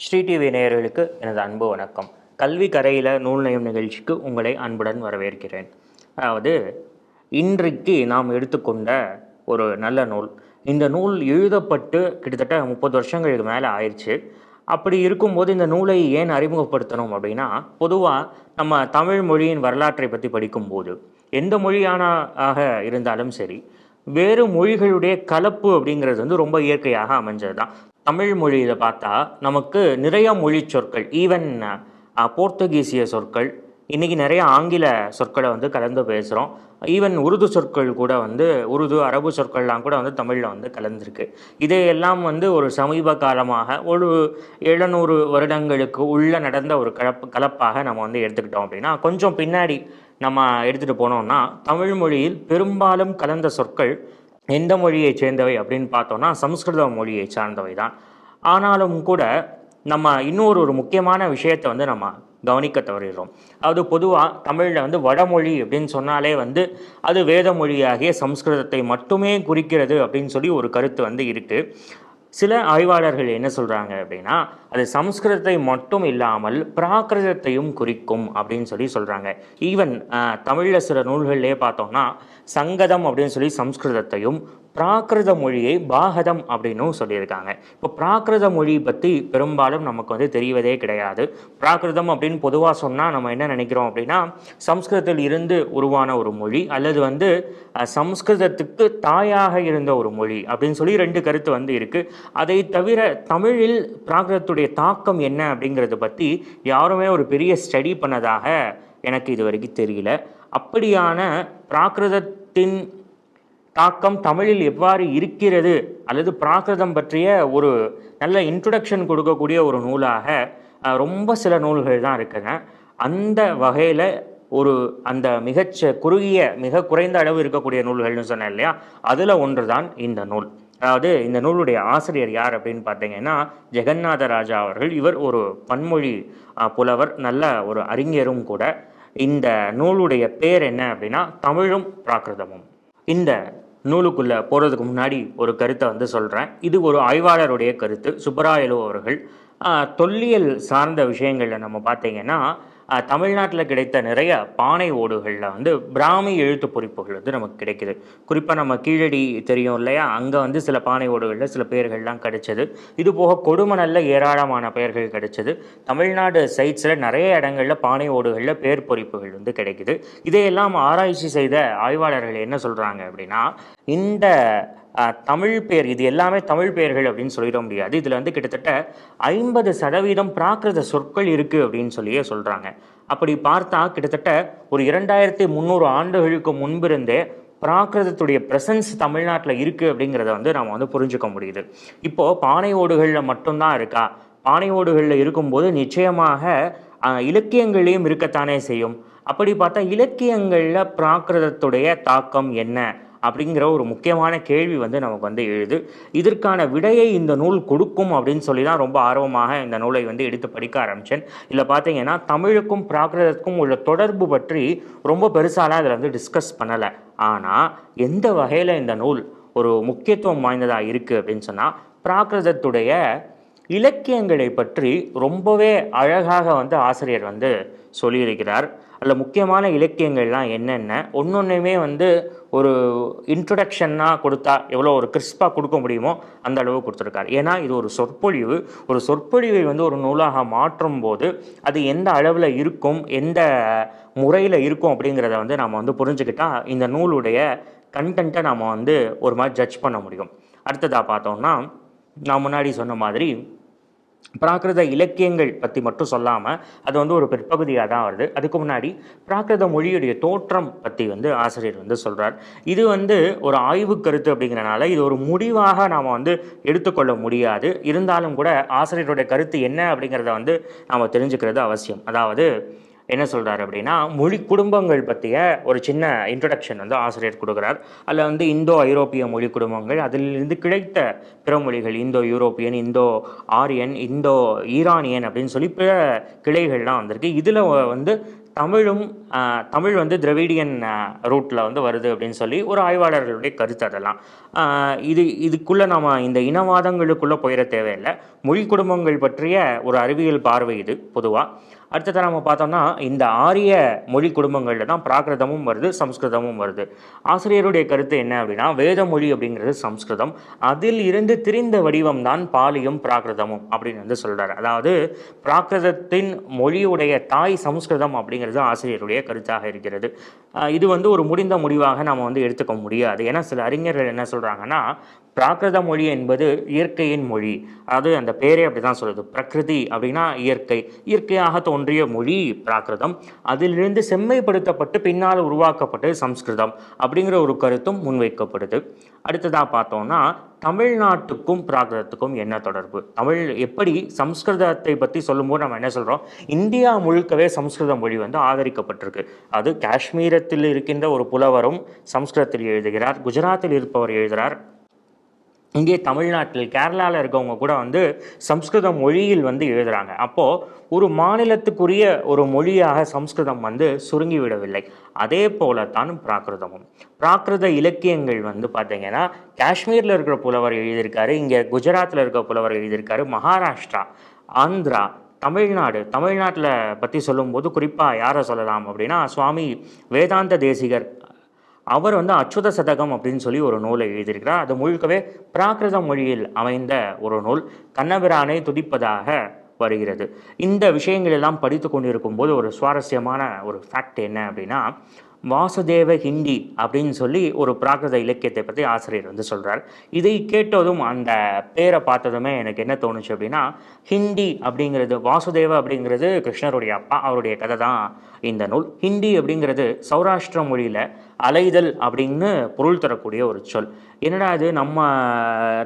Sri TV நேயர்களுக்கு எனது அன்பு வணக்கம். கல்வி கரையில் நூல் நயம் நிகழ்ச்சிக்கு உங்களை அன்புடன் வரவேற்கிறேன். அதாவது இன்றைக்கு நாம் எடுத்துக்கொண்ட ஒரு நல்ல நூல். இந்த நூல் எழுதப்பட்டு கிட்டத்தட்ட முப்பது வருஷங்களுக்கு மேலே ஆயிடுச்சு அப்படி இருக்கும்போது இந்த நூலை ஏன் அறிமுகப்படுத்தணும் அப்படின்னா பொதுவாக நம்ம தமிழ் மொழியின் வரலாற்றை பற்றி படிக்கும்போது எந்த மொழியான ஆக இருந்தாலும் சரி வேறு மொழிகளுடைய கலப்பு அப்படிங்கிறது வந்து ரொம்ப இயற்கையாக அமைஞ்சது தான் தமிழ் மொழியில் பார்த்தா நமக்கு நிறைய மொழி சொற்கள் ஈவன் போர்த்துகீசிய சொற்கள் இன்றைக்கி நிறைய ஆங்கில சொற்களை வந்து கலந்து பேசுகிறோம் ஈவன் உருது சொற்கள் கூட வந்து உருது அரபு சொற்கள்லாம் கூட வந்து தமிழில் வந்து கலந்துருக்கு. இதையெல்லாம் வந்து ஒரு சமீப காலமாக ஒரு எழுநூறு வருடங்களுக்கு உள்ளே நடந்த ஒரு கலப்பு கலப்பாக நம்ம வந்து எடுத்துக்கிட்டோம் அப்படின்னா கொஞ்சம் பின்னாடி நம்ம எடுத்துகிட்டு போனோம்னா தமிழ் மொழியில் பெரும்பாலும் கலந்த சொற்கள் எந்த மொழியை சேர்ந்தவை அப்படின்னு பார்த்தோம்னா சமஸ்கிருத மொழியை சார்ந்தவை தான். ஆனாலும் கூட நம்ம இன்னொரு ஒரு முக்கியமான விஷயத்தை வந்து நம்ம கவனிக்க தவறுகிறோம் அதாவது பொதுவாக தமிழில் வந்து வடமொழி அப்படின்னு சொன்னாலே வந்து அது வேத மொழியாகிய சம்ஸ்கிருதத்தை மட்டுமே குறிக்கிறது அப்படின்னு சொல்லி ஒரு கருத்து வந்து இருக்குது சில ஆய்வாளர்கள் என்ன சொல்கிறாங்க அப்படின்னா அது சம்ஸ்கிருதத்தை மட்டும் இல்லாமல் பிராகிருதத்தையும் குறிக்கும் அப்படின்னு சொல்லி சொல்கிறாங்க ஈவன் தமிழில் சில நூல்கள்லேயே பார்த்தோம்னா சங்கதம் அப்படின்னு சொல்லி சம்ஸ்கிருதத்தையும் பிராகிருத மொழியை பாகதம் அப்படின்னும் சொல்லியிருக்காங்க. இப்போ பிராகிருத மொழி பற்றி பெரும்பாலும் நமக்கு வந்து தெரிவதே கிடையாது. பிராகிருதம் அப்படின்னு பொதுவாக சொன்னால் நம்ம என்ன நினைக்கிறோம் அப்படின்னா சம்ஸ்கிருதத்தில் இருந்து உருவான ஒரு மொழி அல்லது வந்து சம்ஸ்கிருதத்துக்கு தாயாக இருந்த ஒரு மொழி அப்படின்னு சொல்லி ரெண்டு கருத்து வந்து இருக்குது அதை தவிர தமிழில் பிராகிருதத்துடைய தாக்கம் என்ன அப்படிங்கிறத பற்றி யாருமே ஒரு பெரிய ஸ்டடி பண்ணதாக எனக்கு இது வரைக்கும் தெரியல. அப்படியான பிராகிருதத்தின் தாக்கம் தமிழில் எவ்வாறு இருக்கிறது அல்லது பிராகிருதம் பற்றிய ஒரு நல்ல இன்ட்ரொடக்ஷன் கொடுக்கக்கூடிய ஒரு நூலாக ரொம்ப சில நூல்கள் தான் இருக்குங்க. அந்த வகையில் ஒரு அந்த மிகச்ச குறுகிய மிக குறைந்த அளவு இருக்கக்கூடிய நூல்கள்னு சொன்னேன் இல்லையா? அதில் ஒன்று தான் இந்த நூல். அதாவது இந்த நூலுடைய ஆசிரியர் யார் அப்படின்னு பார்த்தீங்கன்னா ஜெகநாத ராஜா அவர்கள். இவர் ஒரு பன்மொழி புலவர் நல்ல ஒரு அறிஞரும் கூட. இந்த நூலுடைய பேர் என்ன அப்படின்னா தமிழும் பிராகிருதமும். இந்த நூலுக்குள்ளே போகிறதுக்கு முன்னாடி ஒரு கருத்தை வந்து சொல்கிறேன் இது ஒரு ஆய்வாளருடைய கருத்து. சுப்பராயலு அவர்கள் தொல்லியல் சார்ந்த விஷயங்களில் நம்ம பார்த்தீங்கன்னா தமிழ்நாட்டில் கிடைத்த நிறைய பானை ஓடுகளில் வந்து பிராமி எழுத்து பொறிப்புகள் வந்து நமக்கு கிடைக்குது. குறிப்பாக நம்ம கீழடி தெரியும் இல்லையா? அங்கே வந்து சில பானை ஓடுகளில் சில பெயர்கள்லாம் கிடைச்சது. இது போக கொடுமணல்ல ஏராளமான பெயர்கள் கிடைச்சது. தமிழ்நாடு சைட்ஸில் நிறைய இடங்களில் பானை ஓடுகளில் பேர் பொறிப்புகள் வந்து கிடைக்குது. இதையெல்லாம் ஆராய்ச்சி செய்த ஆய்வாளர்கள் என்ன சொல்கிறாங்க அப்படின்னா இந்த தமிழ் பேர் இது எல்லாமே தமிழ் பெயர்கள் அப்படின்னு சொல்லிட முடியாது. இதில் வந்து கிட்டத்தட்ட ஐம்பது சதவீதம் பிராகிருத சொற்கள் இருக்குது அப்படின்னு சொல்லியே சொல்கிறாங்க அப்படி பார்த்தா கிட்டத்தட்ட ஒரு இரண்டாயிரத்தி முந்நூறு ஆண்டுகளுக்கு முன்பிருந்தே பிராகிருதத்துடைய பிரசன்ஸ் தமிழ்நாட்டில் இருக்குது அப்படிங்கிறத வந்து நம்ம வந்து புரிஞ்சுக்க முடியுது. இப்போது பானை ஓடுகளில் மட்டும்தான் இருக்கா? பானை ஓடுகளில் இருக்கும்போது நிச்சயமாக இலக்கியங்களையும் இருக்கத்தானே செய்யும். அப்படி பார்த்தா இலக்கியங்களில் பிராகிருதத்துடைய தாக்கம் என்ன? அப்படிங்கிற ஒரு முக்கியமான கேள்வி வந்து நமக்கு வந்து எழுது. இதற்கான விடையை இந்த நூல் கொடுக்கும் அப்படின்னு சொல்லி தான் ரொம்ப ஆர்வமாக இந்த நூலை வந்து எடுத்து படிக்க ஆரம்பித்தேன் இல்லை பார்த்தீங்கன்னா தமிழுக்கும் பிராகிருதத்துக்கும் உள்ள தொடர்பு பற்றி ரொம்ப பெருசாலாம் அதில் வந்து டிஸ்கஸ் பண்ணலை. ஆனால் எந்த வகையில் இந்த நூல் ஒரு முக்கியத்துவம் வாய்ந்ததாக இருக்குது அப்படின்னு சொன்னால் பிராகிருதத்துடைய இலக்கியங்களை பற்றி ரொம்பவே அழகாக வந்து ஆசிரியர் வந்து சொல்லியிருக்கிறார். அதில் முக்கியமான இலக்கியங்கள்லாம் என்னென்ன? ஒன்று ஒன்றுமே வந்து ஒரு இன்ட்ரொடக்ஷன்னாக கொடுத்தா எவ்வளோ ஒரு கிறிஸ்பாக கொடுக்க முடியுமோ அந்த அளவு கொடுத்துருக்காரு. ஏன்னா இது ஒரு சொற்பொழிவு. ஒரு சொற்பொழிவை வந்து ஒரு நூலாக மாற்றும் போது அது எந்த அளவில் இருக்கும் எந்த முறையில் இருக்கும் அப்படிங்கிறத வந்து நம்ம வந்து புரிஞ்சுக்கிட்டால் இந்த நூலுடைய கண்டென்ட்டை நாம் வந்து ஒரு மாதிரி ஜட்ஜ் பண்ண முடியும். அடுத்ததாக பார்த்தோம்னா நான் முன்னாடி சொன்ன மாதிரி பிராகிருத இலக்கியங்கள் பற்றி மட்டும் சொல்லாமல் அது வந்து ஒரு பிற்பகுதியாக தான் வருது. அதுக்கு முன்னாடி பிராகிருத மொழியுடைய தோற்றம் பற்றி வந்து ஆசிரியர் வந்து சொல்கிறார் இது வந்து ஒரு ஆய்வு கருத்து அப்படிங்கிறனால இது ஒரு முடிவாக நாம் வந்து எடுத்துக்கொள்ள முடியாது. இருந்தாலும் கூட ஆசிரியருடைய கருத்து என்ன அப்படிங்கிறத வந்து நாம் தெரிஞ்சுக்கிறது அவசியம். அதாவது என்ன சொல்கிறார் அப்படின்னா மொழி குடும்பங்கள் பற்றிய ஒரு சின்ன இன்ட்ரடக்ஷன் வந்து ஆசிரியர் கொடுக்குறார். அதில் வந்து இந்தோ ஐரோப்பிய மொழி குடும்பங்கள் அதிலிருந்து கிடைத்த பிற மொழிகள் Indo European Indo Aryan Indo Iranian அப்படின்னு சொல்லி பிற கிளைகள்லாம் வந்திருக்கு. இதில் வந்து தமிழும் தமிழ் வந்து திரவிடியன் ரூட்டில் வந்து வருது அப்படின்னு சொல்லி ஒரு ஆய்வாளர்களுடைய கருத்து அதெல்லாம். இது இதுக்குள்ளே நம்ம இந்த இனவாதங்களுக்குள்ளே போயிட தேவையில்லை. மொழி குடும்பங்கள் பற்றிய ஒரு அறிவியல் பார்வை இது பொதுவாக அடுத்ததாக நம்ம பார்த்தோம்னா இந்த ஆரிய மொழி குடும்பங்களில் தான் பிராகிருதமும் வருது சம்ஸ்கிருதமும் வருது. ஆசிரியருடைய கருத்து என்ன அப்படின்னா வேத மொழி அப்படிங்கிறது சம்ஸ்கிருதம். அதில் இருந்து திரிந்த வடிவம் தான் பாலியும் பிராகிருதமும் அப்படின்னு வந்து சொல்கிறார் அதாவது பிராகிருதத்தின் மொழியுடைய தாய் சம்ஸ்கிருதம் அப்படிங்கிறது ஆசிரியருடைய கருத்தாக இருக்கிறது. இது வந்து ஒரு முடிந்த முடிவாக நம்ம வந்து எடுத்துக்க முடியாது. ஏன்னா சில அறிஞர்கள் என்ன சொல்கிறாங்கன்னா பிராகிருத மொழி என்பது இயற்கையின் மொழி. அது அந்த பேரே அப்படி தான் சொல்லுது. பிரகிருதி அப்படின்னா இயற்கை. இயற்கையாக தோன்றிய மொழி பிராகிருதம். அதிலிருந்து செம்மைப்படுத்தப்பட்டு பின்னால் உருவாக்கப்பட்டது சம்ஸ்கிருதம் அப்படிங்கிற ஒரு கருத்தும் முன்வைக்கப்படுது. அடுத்ததாக பார்த்தோம்னா தமிழ்நாட்டுக்கும் பிராகிருதத்துக்கும் என்ன தொடர்பு? தமிழ் எப்படி சம்ஸ்கிருதத்தை பற்றி சொல்லும்போது நம்ம என்ன சொல்கிறோம் இந்தியா முழுக்கவே சம்ஸ்கிருத மொழி வந்து ஆதரிக்கப்பட்டிருக்கு. அது காஷ்மீரத்தில் இருக்கின்ற ஒரு புலவரும் சம்ஸ்கிருதத்தில் எழுதுகிறார். குஜராத்தில் இருப்பவர் எழுதுகிறார் இங்கே தமிழ்நாட்டில் கேரளாவில் இருக்கவங்க கூட வந்து சம்ஸ்கிருத மொழியில் வந்து எழுதுகிறாங்க அப்போது ஒரு மாநிலத்துக்குரிய ஒரு மொழியாக சம்ஸ்கிருதம் வந்து சுருங்கி விடவில்லை. அதே போல தான் பிராகிருதமும். பிராகிருத இலக்கியங்கள் வந்து பார்த்தீங்கன்னா காஷ்மீரில் இருக்கிற புலவர் எழுதியிருக்காரு இங்கே குஜராத்தில் இருக்கிற புலவர் எழுதியிருக்காரு மகாராஷ்டிரா ஆந்திரா தமிழ்நாடு. தமிழ்நாட்டில் பற்றி சொல்லும்போது குறிப்பாக யாரை சொல்லலாம் அப்படின்னா சுவாமி வேதாந்த தேசிகர் அவர் வந்து அச்சுத சதகம் அப்படின்னு சொல்லி ஒரு நூலை எழுதியிருக்கிறார். அது முழுக்கவே பிராகிருத மொழியில் அமைந்த ஒரு நூல். கண்ணபிரானை துதிப்பதாக வருகிறது. இந்த விஷயங்கள் எல்லாம் படித்து கொண்டிருக்கும் போது ஒரு சுவாரஸ்யமான ஒரு ஃபேக்ட் என்ன அப்படின்னா வாசுதேவ ஹிந்தி அப்படின்னு சொல்லி ஒரு பிராகிருத இலக்கியத்தை பற்றி ஆசிரியர் வந்து சொல்கிறார் இதை கேட்டதும் அந்த பேரை பார்த்ததுமே எனக்கு என்ன தோணுச்சு அப்படின்னா ஹிந்தி அப்படிங்கிறது வாசுதேவ அப்படிங்கிறது கிருஷ்ணருடைய அப்பா அவருடைய கதை தான் இந்த நூல். ஹிந்தி அப்படிங்கிறது சௌராஷ்டிர மொழியில் அலைதல் அப்படின்னு பொருள் தரக்கூடிய ஒரு சொல். என்னடா இது? நம்ம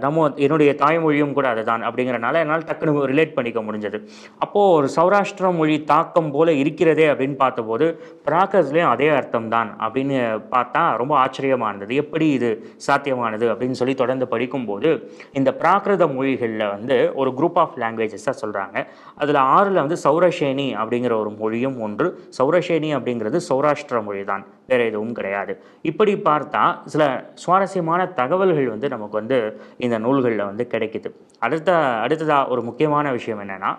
நம்ம என்னுடைய தாய்மொழியும் கூட அதுதான் அப்படிங்கிறனால என்னால் டக்குன்னு ரிலேட் பண்ணிக்க முடிஞ்சது. அப்போது ஒரு சௌராஷ்டிர மொழி தாக்கம் போல் இருக்கிறதே அப்படின்னு பார்த்தபோது பிராகிருதத்துலேயும் அதே அர்த்தம் தான் அப்படின்னு பார்த்தா ரொம்ப ஆச்சரியமானது. எப்படி இது சாத்தியமானது அப்படின்னு சொல்லி தொடர்ந்து படிக்கும்போது இந்த பிராகிருத மொழிகளில் வந்து ஒரு குரூப் ஆஃப் லாங்குவேஜஸாக சொல்கிறாங்க அதில் ஆறில் வந்து சௌரஷேனி அப்படிங்கிற ஒரு மொழியும் ஒன்று. சௌரஷேனி அப்படிங்கிறது சௌராஷ்டிர மொழி தான் வேறு எதுவும் கிடையாது. இப்படி பார்த்தா சில சுவாரஸ்யமான தகவல்கள் வந்து நமக்கு வந்து இந்த நூல்களில் வந்து கிடைக்குது. அடுத்த அடுத்ததாக ஒரு முக்கியமான விஷயம் என்னென்னா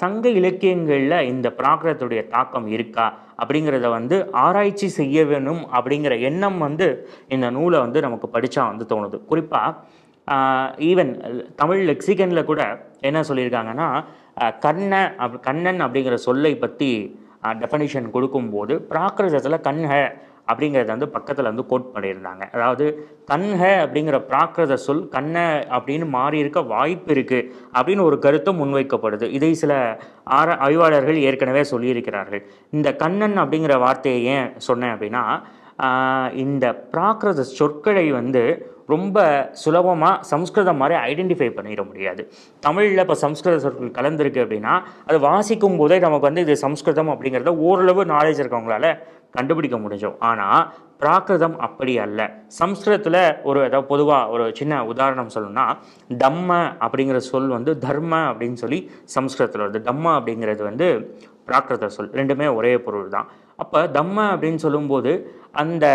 சங்க இலக்கியங்களில் இந்த பிராகிருதத்துடைய தாக்கம் இருக்கா? அப்படிங்கிறத வந்து ஆராய்ச்சி செய்ய வேணும் அப்படிங்கிற எண்ணம் வந்து இந்த நூலை வந்து நமக்கு படித்தா வந்து தோணுது. குறிப்பாக ஈவன் தமிழ் லெக்சிகனில் கூட என்ன சொல்லியிருக்காங்கன்னா கண்ணன் கண்ண அப் கண்ணன் அப்படிங்கிற சொல்லை பற்றி டெஃபனிஷன் கொடுக்கும்போது பிராகிருதத்தில் கண்ஹ அப்படிங்கிறத வந்து பக்கத்தில் வந்து கோட் பண்ணியிருந்தாங்க. அதாவது கண்ஹ அப்படிங்கிற பிராகிருத சொல் கண்ண அப்படின்னு மாறி இருக்க வாய்ப்பு இருக்குது அப்படின்னு ஒரு கருத்தும் முன்வைக்கப்படுது. இதை சில ஆர ஆய்வாளர்கள் ஏற்கனவே சொல்லியிருக்கிறார்கள். இந்த கண்ணன் அப்படிங்கிற வார்த்தையை ஏன் சொன்னேன் அப்படின்னா இந்த பிராகிருத சொற்களை வந்து ரொம்ப சுலபமாக சம்ஸ்கிருதம் மாதிரி ஐடென்டிஃபை பண்ணிட முடியாது. தமிழில் இப்போ சம்ஸ்கிருத சொற்கள் கலந்துருக்கு அப்படின்னா அது வாசிக்கும் போதே நமக்கு வந்து இது சம்ஸ்கிருதம் அப்படிங்கிறத ஓரளவு நாலேஜ் இருக்கவங்களால கண்டுபிடிக்க முடிஞ்சோம். ஆனால் பிராகிருதம் அப்படி அல்ல. சம்ஸ்கிருதத்தில் ஒரு ஏதாவது பொதுவாக ஒரு சின்ன உதாரணம் சொல்லணும்னா தம்ம அப்படிங்கிற சொல் வந்து தர்ம அப்படின்னு சொல்லி சம்ஸ்கிருதத்தில் வருது. தம்ம அப்படிங்கிறது வந்து பிராகிருத சொல். ரெண்டுமே ஒரே பொருள் தான் அப்போ தம்ம அப்படின்னு சொல்லும்போது அந்த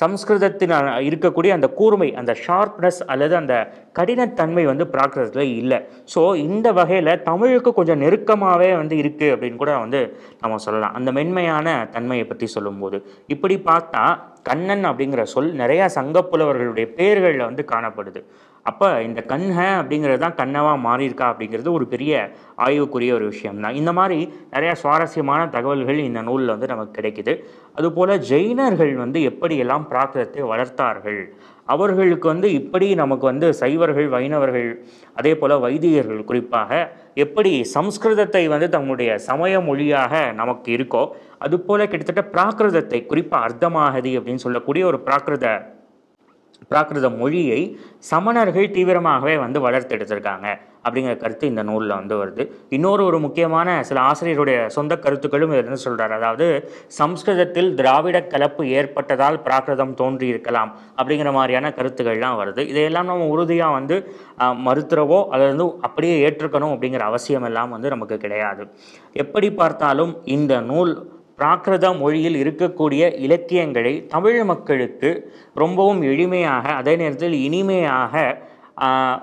சம்ஸ்கிருதத்தின் இருக்கக்கூடிய அந்த கூர்மை அந்த ஷார்ப்னஸ் அல்லது அந்த கடினத்தன்மை வந்து பிராகிருதத்தில் இல்லை. ஸோ இந்த வகையில் தமிழுக்கு கொஞ்சம் நெருக்கமாகவே வந்து இருக்குது அப்படின்னு கூட வந்து நம்ம சொல்லலாம். அந்த மென்மையான தன்மையை பற்றி சொல்லும்போது. இப்படி பார்த்தா கண்ணன் அப்படிங்கிற சொல் நிறையா சங்கப்புலவர்களுடைய பேர்களில் வந்து காணப்படுது. அப்போ இந்த கண்ண அப்படிங்கிறது தான் கண்ணவா மாறியிருக்கா அப்படிங்கிறது ஒரு பெரிய ஆய்வுக்குரிய ஒரு விஷயம்தான். இந்த மாதிரி நிறையா சுவாரஸ்யமான தகவல்கள் இந்த நூலில் வந்து நமக்கு கிடைக்குது. அதுபோல் ஜெயினர்கள் வந்து எப்படியெல்லாம் பிராகிருதத்தை வளர்த்தார்கள்? அவர்களுக்கு வந்து இப்படி நமக்கு வந்து சைவர்கள் வைணவர்கள் அதே போல் வைதிகர்கள் குறிப்பாக எப்படி சம்ஸ்கிருதத்தை வந்து தங்களுடைய சமய மொழியாக நமக்கு இருக்கோ அதுபோல் கிட்டத்தட்ட பிராகிருதத்தை குறிப்பாக அர்த்தமாகதி அப்படின்னு சொல்லக்கூடிய ஒரு பிராகிருத பிராகிருத மொழியை சமணர்கள் தீவிரமாகவே வந்து வளர்த்தெடுத்திருக்காங்க அப்படிங்கிற கருத்து இந்த நூலில் வந்து வருது. இன்னொரு ஒரு முக்கியமான சில ஆசிரியருடைய சொந்த கருத்துக்களும் இதில் சொல்கிறார் அதாவது சம்ஸ்கிருதத்தில் திராவிட கலப்பு ஏற்பட்டதால் பிராகிருதம் தோன்றி இருக்கலாம் அப்படிங்கிற மாதிரியான கருத்துக்கள்லாம் வருது. இதையெல்லாம் நம்ம உறுதியாக வந்து மறுத்துறவோ அதை வந்து அப்படியே ஏற்றுக்கணும் அப்படிங்கிற அவசியம் எல்லாம் வந்து நமக்கு கிடையாது. எப்படி பார்த்தாலும் இந்த நூல் பிராகிருத மொழியில் இருக்கக்கூடிய இலக்கியங்களை தமிழ் மக்களுக்கு ரொம்பவும் எளிமையாக அதே நேரத்தில் இனிமையாக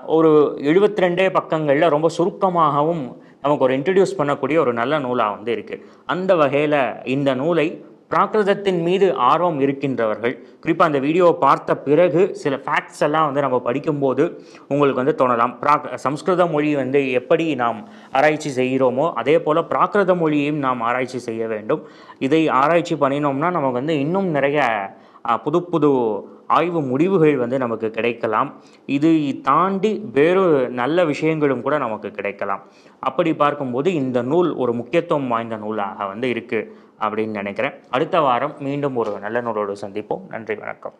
ஒரு எழுபத்தி ரெண்டே பக்கங்களில் ரொம்ப சுருக்கமாகவும் நமக்கு ஒரு இன்ட்ரடியூஸ் பண்ணக்கூடிய ஒரு நல்ல நூலாக வந்து இருக்குது அந்த வகையில் இந்த நூலை பிராகிருதத்தின் மீது ஆர்வம் இருக்கின்றவர்கள். குறிப்பாக அந்த வீடியோவை பார்த்த பிறகு சில ஃபேக்ட்ஸ் எல்லாம் வந்து நம்ம படிக்கும்போது உங்களுக்கு வந்து தோணலாம். பிராக் சம்ஸ்கிருத மொழி வந்து எப்படி நாம் ஆராய்ச்சி செய்கிறோமோ அதே போல் பிராகிருத மொழியையும் நாம் ஆராய்ச்சி செய்ய வேண்டும். இதை ஆராய்ச்சி பண்ணினோம்னா நமக்கு வந்து இன்னும் நிறைய புது புது ஆய்வு முடிவுகள் வந்து நமக்கு கிடைக்கலாம். இது தாண்டி வேறு நல்ல விஷயங்களும் கூட நமக்கு கிடைக்கலாம். அப்படி பார்க்கும்போது இந்த நூல் ஒரு முக்கியத்துவம் வாய்ந்த நூலாக வந்து இருக்குது அப்படின்னு நினைக்கிறேன். அடுத்த வாரம் மீண்டும் ஒரு நல்ல நூலோடு சந்திப்போம். நன்றி வணக்கம்.